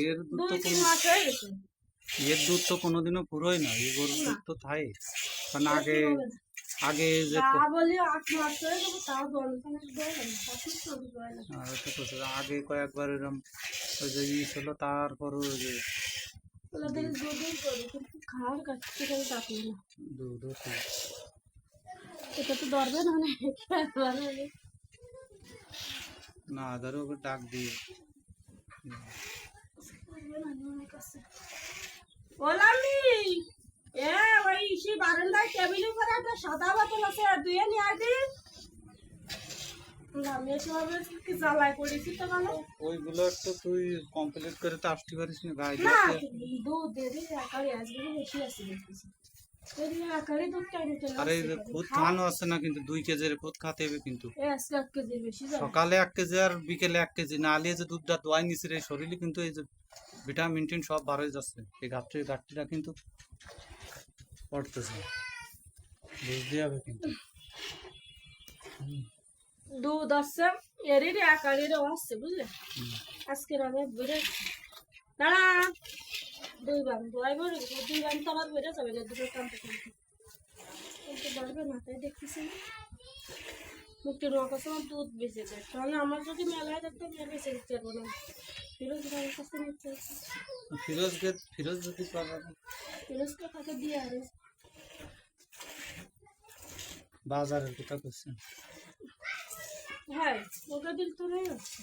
এর দুধ তো এর দুধ তো কোনোদিনও পুরোই না এই গরুর দুধ তো থাই। কারণ আগে আগে যে আগে কয়েকবার এরকম ওই যে ই হলো তারপর ওই যে মানে না ধরো ডাক দিয়ে। ওলামি। এ ওই সে বারান্দায় টেবিলের উপরে একটা সাদা বোতল আছে দুয়ে নিয়ে আমি কি জ্বালায় করেছি তো ভালো ওইগুলো তো তুই কমপ্লিট করে তো আসতে পারিস না গাই না দুধ দেরি আকারে আজকে বেশি আছে দেখতেছি আরে খুদ আছে না কিন্তু দুই কেজির খুদ খাতে হবে কিন্তু। এ আজকে এক কেজি বেশি যাবে সকালে এক কেজি আর বিকেলে এক কেজি। না আলিয়ে যে দুধটা দোয়াই নিছে রে শরীরে কিন্তু এই যে ভিটামিন টিন সব বার হয়ে যাচ্ছে। এই ঘাটটি ঘাটতিটা কিন্তু পড়তেছে। বুঝতে হবে কিন্তু। দুধ আছে এরই আকারের আসছে বুঝলে? আজকে আমি বেড়ে দাঁড়া। দুই বান দোয়াই বেড়ে দুই বান তো আমার বেড়ে যাবে দুটো টানতে টানতে কিন্তু বাড়বে না তাই দেখতেছি। মুখটি রোয়া আমার দুধ বেঁচে যায়। তাহলে আমার যদি মেলায় থাকতো আমি বেঁচে দিতে পারব না। ফিরোজ ভাইয়ের কাছে নিতে। ফিরোজকে ফিরোজ যদি পাবা ফিরোজকে তাকে দিয়ে আরে বাজারের কথা করছেন হ্যাঁ ওটা দিল তো যাচ্ছে।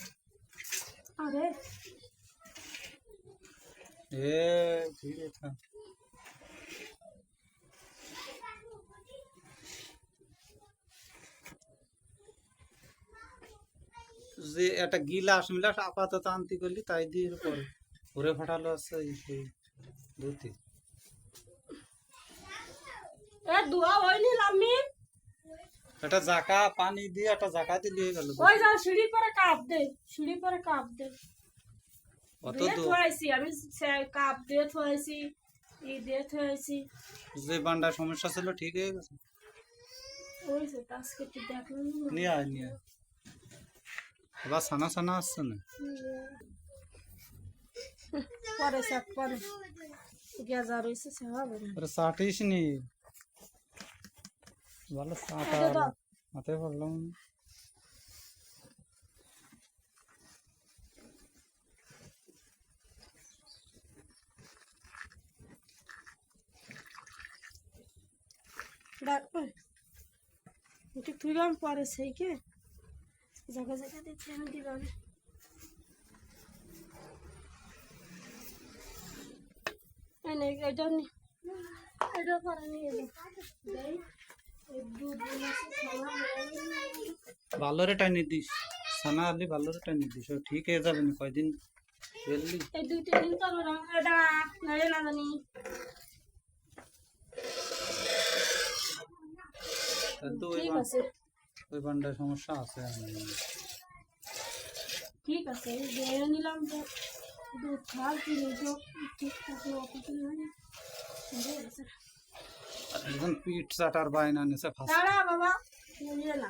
আরে ঠিক আছে। যে একটা গিলাস মিলাস আপাতত আনতে করলি তাই দিয়ে পরে ঘুরে ফাটালো আছে সেই আমি একটা জাকা পানি দিয়ে একটা জাকা দিলে হয়ে গেল। ওই যা সিঁড়ি পরে কাপ দে সিঁড়ি পরে কাপ দে। অত দিয়ে দূর থুয়াইছি আমি সে- কাপ দিয়ে থুয়াইছি ই দিয়ে থুয়াইছি যে বান্ডার সমস্যা ছিল ঠিক হয়ে গেছে ওই যে আজকে তুই দেখলাম না। নিয়ে আয় নিয়ে আয়। এবার সানা সানা আসছে না পরে সাত পরে গেজা রয়েছে সে হবে না আরে চাটিস নি ভালো চাটা আরে দাও। মাথায় পড়লাম একটু তুইলাম পরে সেই কে জায়গা জায়গা দেখছি আমি দিলাম এটা। এটা পরে নিয়ে ভালোরে টাইনি দিস। সানা আলি ভালোরে টাইনি দিস। ঠিক হয়ে যাবে না কয়দিন? এই দুই তিন দিন না এটা না জানি। কিন্তু ওই ঠিক বান- আছে। ওই বান্ডার সমস্যা আছে ঠিক আছে জেনে নিলাম যে দুধ খাওয়ার কি তো ঠিক থাকে অপছন্দ হয় হয়ে গেছে। একজন পিঠ চাটার বাইনা নিছে ফার্স্ট। দাঁড়া বাবা নিয়ে না।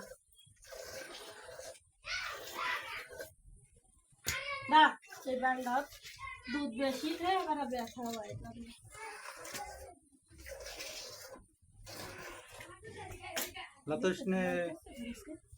না সেই বান্ডার দুধ বেশি খেয়ে আবার ব্যথা হয়। তাহলে। লাতোষ নে হ্যাঁ দাঁড়া